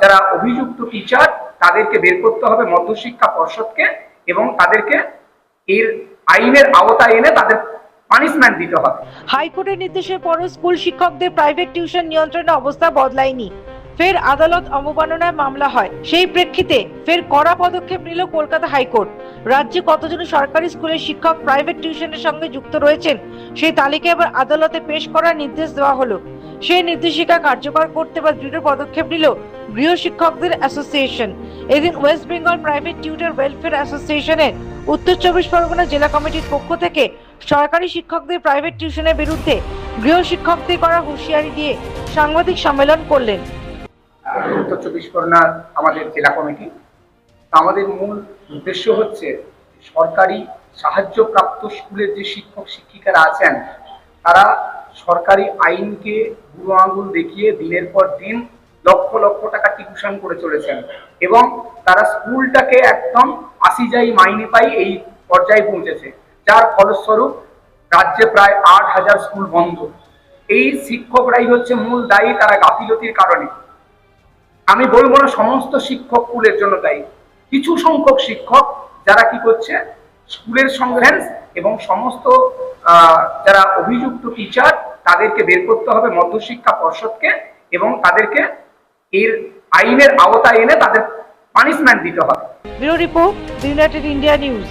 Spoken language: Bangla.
যারা অভিযুক্ত টিচার তাদেরকে বের করতে হবে মধ্যশিক্ষা পর্ষদকে এবং তাদেরকে এর আইনের আওতায় এনে তাদের পানিশমেন্ট দিতে হবে। হাইকোর্টের নির্দেশের পরও স্কুল শিক্ষকদের প্রাইভেট টিউশন নিয়ন্ত্রণের অবস্থা বদলায়নি। ফের আদালত অবমাননায় মামলা হয়। সেই প্রেক্ষিতে ফের কড়া পদক্ষেপ নিল কলকাতা হাইকোর্ট। রাজ্যে কতজন সরকারি স্কুলের শিক্ষক প্রাইভেট টিউশনের সঙ্গে যুক্ত রয়েছেন, সেই তালিকা এবার আদালতে পেশ করার নির্দেশ দেওয়া হলো। সেই নির্দেশিকা কার্যকর করতে বা দৃঢ় পদক্ষেপ নিল গৃহ শিক্ষকদের অ্যাসোসিয়েশন। এদিন West Bengal private tutor welfare অ্যাসোসিয়েশনের উত্তর চব্বিশ পরগনা জেলা কমিটির পক্ষ থেকে সরকারি শিক্ষকদের প্রাইভেট টিউশনের বিরুদ্ধে গৃহ শিক্ষকদের করা হুঁশিয়ারি দিয়ে সাংবাদিক সম্মেলন করলেন। উত্তর চব্বিশ পরগনার আমাদের জেলা কমিটি। আমাদের মূল উদ্দেশ্য হচ্ছে সরকারি সাহায্যপ্রাপ্ত স্কুলের যে শিক্ষক, শিক্ষিকারা আছেন, তারা সরকারি আইনকে বুড়ো আঙুল দেখিয়ে দিনের পর দিন লক্ষ লক্ষ টাকা টিউশন করে চলেছেন। এবং তারা স্কুলটাকে একদম আসি যাই মাইনে পাই এই পর্যায়ে পৌঁছেছে। যার ফলস্বরূপ রাজ্যে প্রায় আট হাজার স্কুল বন্ধ। এই শিক্ষকরাই হচ্ছে মূল দায়ী, তারা গাফিলতির কারণে। আমি বলব না সমস্ত শিক্ষক স্কুলের জন্য দায়ী। কিছু সংখ্যক শিক্ষক যারা কি করছে, স্কুলের সংগ্রান্স এবং সমস্ত যারা অভিযুক্ত টিচার তাদেরকে বের করতে হবে মধ্যশিক্ষা পর্ষদকে এবং তাদেরকে এর আইনের আওতায় এনে তাদের পানিশমেন্ট দিতে হবে। United India News.